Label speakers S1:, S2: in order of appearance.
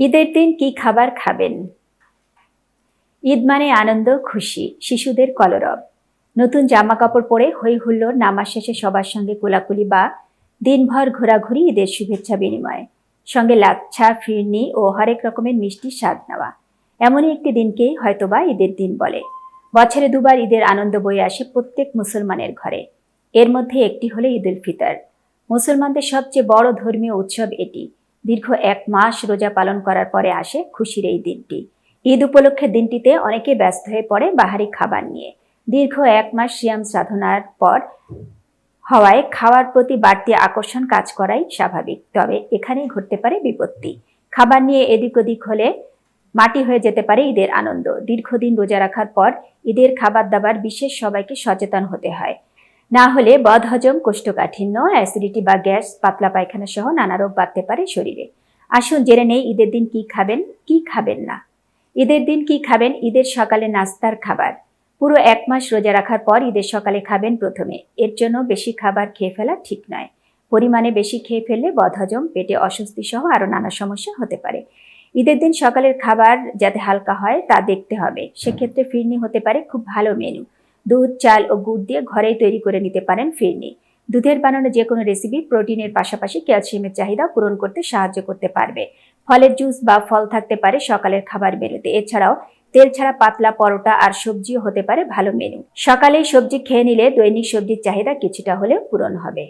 S1: ঈদের দিন কি খাবার খাবেন? ঈদ মানে আনন্দ, খুশি, শিশুদের কলরব। নতুন জামা কাপড় পরে হই হুল্লোড় নামাজ শেষে সবার সঙ্গে কোলাকুলি বা দিনভর ঘোরাঘুরি ঈদের শুভেচ্ছা বিনিময়। সঙ্গে লাচ্ছা, ফিরনি ও হরেক রকমের মিষ্টি স্বাদ নেওয়া। এমনই একটি দিনকেই হয়তোবা ঈদের দিন বলে। বছরে দুবার ঈদের আনন্দ বয়ে আসে প্রত্যেক মুসলমানের ঘরে। এর মধ্যে একটি হলো ঈদ উল ফিতর। মুসলমানদের সবচেয়ে বড় ধর্মীয় উৎসব এটি। দীর্ঘ এক মাস রোজা পালন করার পরে আসে খুশির এই দিনটি। ঈদ উপলক্ষে দিনটিতে অনেকে ব্যস্ত হয়ে পড়ে বাহারি খাবার নিয়ে। দীর্ঘ এক মাস সিয়াম সাধনার পর হওয়ায় খাওয়ার প্রতি বাড়তি আকর্ষণ কাজ করাই স্বাভাবিক, তবে এখানেই ঘটতে পারে বিপত্তি। খাবার নিয়ে এদিক ওদিক হলে মাটি হয়ে যেতে পারে ঈদের আনন্দ। দীর্ঘদিন রোজা রাখার পর ঈদের খাবার দাবার বিশেষ সবাইকে সচেতন হতে হয়। না হলে বদহজম, কোষ্ঠকাঠিন্য অ্যাসিডিটি বা গ্যাস, পাতলা পায়খানা সহ নানা রোগ বাঁধতে পারে শরীরে। আসুন জেনে নেই ঈদের দিন কি খাবেন কি খাবেন না। ঈদের দিন কি খাবেন? ঈদের সকালে নাস্তার খাবার। পুরো এক মাস রোজা রাখার পর ঈদের সকালে খাবেন প্রথমে। এর জন্য বেশি খাবার খেয়ে ফেলা ঠিক নয়। পরিমাণে বেশি খেয়ে ফেললে বদহজম, পেটে অস্বস্তি সহ আরও নানা সমস্যা হতে পারে। ঈদের দিন সকালের খাবার যাতে হালকা হয় তা দেখতে হবে। সেক্ষেত্রে ফিরনি হতে পারে খুব ভালো মেনু দুধ, চাল ও গুড় দিয়ে ঘরেই তৈরি করে নিতে পারেন ফিরনি। দুধের বানানো যে কোনো রেসিপি প্রোটিনের পাশাপাশি ক্যালসিয়ামের চাহিদা পূরণ করতে সাহায্য করতে পারবে। ফলের জুস বা ফল থাকতে পারে সকালের খাবার মেনুতে। এছাড়াও তেল ছাড়া পাতলা পরোটা আর সবজিও হতে পারে ভালো মেনু সকালে সবজি খেয়ে নিলে দৈনিক সবজির চাহিদা কিছুটা হলেও পূরণ হবে।